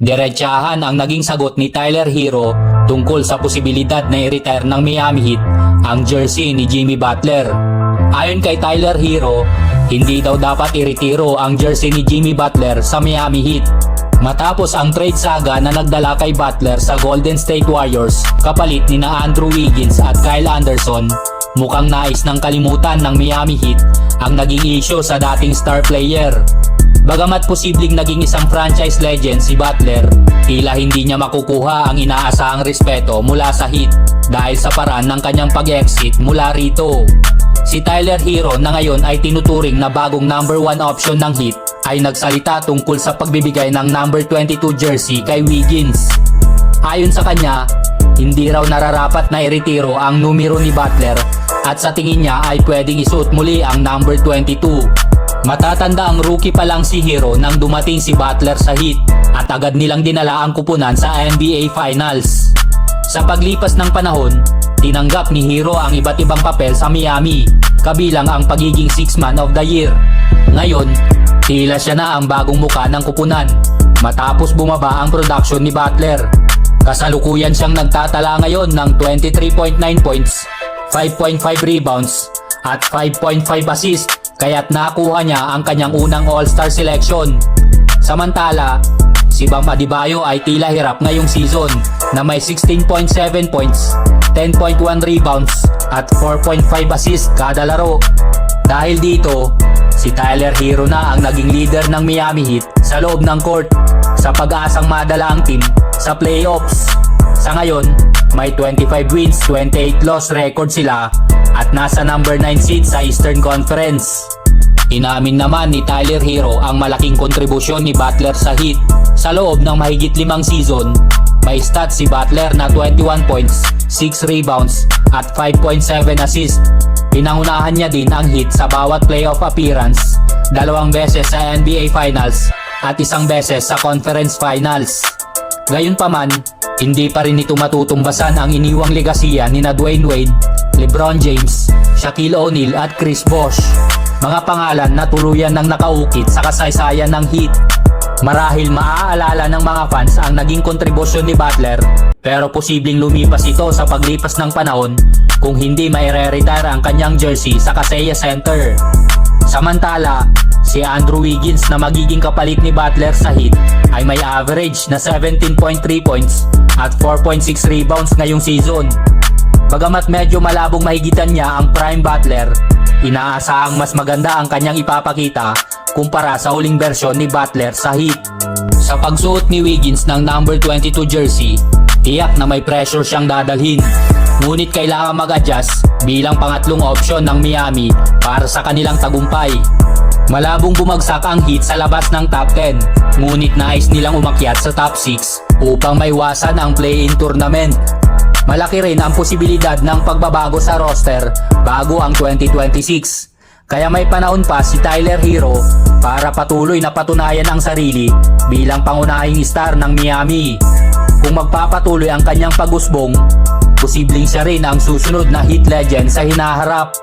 Diretsahan ang naging sagot ni Tyler Hero tungkol sa posibilidad na i-retire ng Miami Heat ang jersey ni Jimmy Butler. Ayon kay Tyler Hero, hindi daw dapat iretiro ang jersey ni Jimmy Butler sa Miami Heat. Matapos ang trade saga na nagdala kay Butler sa Golden State Warriors kapalit ni na Andrew Wiggins at Kyle Anderson, mukhang nais ng kalimutan ng Miami Heat ang naging issue sa dating star player. Bagamat posibleng naging isang franchise legend si Butler, tila hindi niya makukuha ang inaasahang respeto mula sa Heat dahil sa paraan ng kanyang pag-exit mula rito. Si Tyler Hero na ngayon ay tinuturing na bagong number 1 option ng Heat ay nagsalita tungkol sa pagbibigay ng number 22 jersey kay Wiggins. Ayon sa kanya, hindi raw nararapat na iretiro ang numero ni Butler at sa tingin niya ay pwedeng isuot muli ang number 22. Matatanda ang rookie pa lang si Hero nang dumating si Butler sa Heat at agad nilang dinala ang kupunan sa NBA Finals. Sa paglipas ng panahon, tinanggap ni Hero ang iba't ibang papel sa Miami, kabilang ang pagiging Six Man of the Year. Ngayon, tila siya na ang bagong muka ng kupunan matapos bumaba ang production ni Butler. Kasalukuyan siyang nagtatala ngayon ng 23.9 points, 5.5 rebounds, at 5.5 assists kaya't nakuha niya ang kanyang unang All-Star selection. Samantala, si Bam Adebayo ay tila hirap ngayong season na may 16.7 points, 10.1 rebounds at 4.5 assists kada laro. Dahil dito, si Tyler Hero na ang naging leader ng Miami Heat sa loob ng court sa pag-aasang madala ang team sa playoffs. Sa ngayon, may 25 wins, 28 loss record sila at nasa number 9 seed sa Eastern Conference. Inamin naman ni Tyler Hero ang malaking kontribusyon ni Butler sa Heat. Sa loob ng mahigit limang season, may stats si Butler na 21 points, 6 rebounds at 5.7 assists. Pinangunahan niya din ang Heat sa bawat playoff appearance, dalawang beses sa NBA Finals at isang beses sa Conference Finals. Gayunpaman, hindi pa rin ito matutumbasan ang iniwang legasiya ni na Dwayne Wade, LeBron James, Shaquille O'Neal at Chris Bosh. Mga pangalan na tuluyan ng nakaukit sa kasaysayan ng Heat. Marahil maaalala ng mga fans ang naging kontribusyon ni Butler pero posibleng lumipas ito sa paglipas ng panahon kung hindi maire-retire ang kanyang jersey sa Kaseya Center. Samantala, si Andrew Wiggins na magiging kapalit ni Butler sa Heat ay may average na 17.3 points at 4.6 rebounds ngayong season. Bagamat medyo malabong mahigitan niya ang prime Butler, inaasahang mas maganda ang kanyang ipapakita kumpara sa huling bersyon ni Butler sa Heat. Sa pagsuot ni Wiggins ng number 22 jersey, tiyak na may pressure siyang dadalhin. Ngunit kailangan mag-adjust bilang pangatlong option ng Miami para sa kanilang tagumpay. Malabong bumagsak ang Heat sa labas ng top 10, ngunit nais nilang umakyat sa top 6 upang maiwasan ang play-in tournament. Malaki rin ang posibilidad ng pagbabago sa roster bago ang 2026. Kaya may panahon pa si Tyler Hero para patuloy na patunayan ang sarili bilang pangunahing star ng Miami. Kung magpapatuloy ang kanyang pagusbong, posibleng siya rin ang susunod na hit legend sa hinaharap.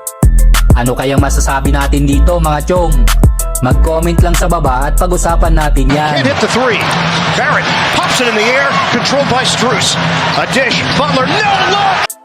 Ano kayang masasabi natin dito mga chong? Mag-comment lang sa baba at pag-usapan natin yan. Can't hit the three. Barrett pops it in the air, controlled by Struess. A dish. Butler, no look.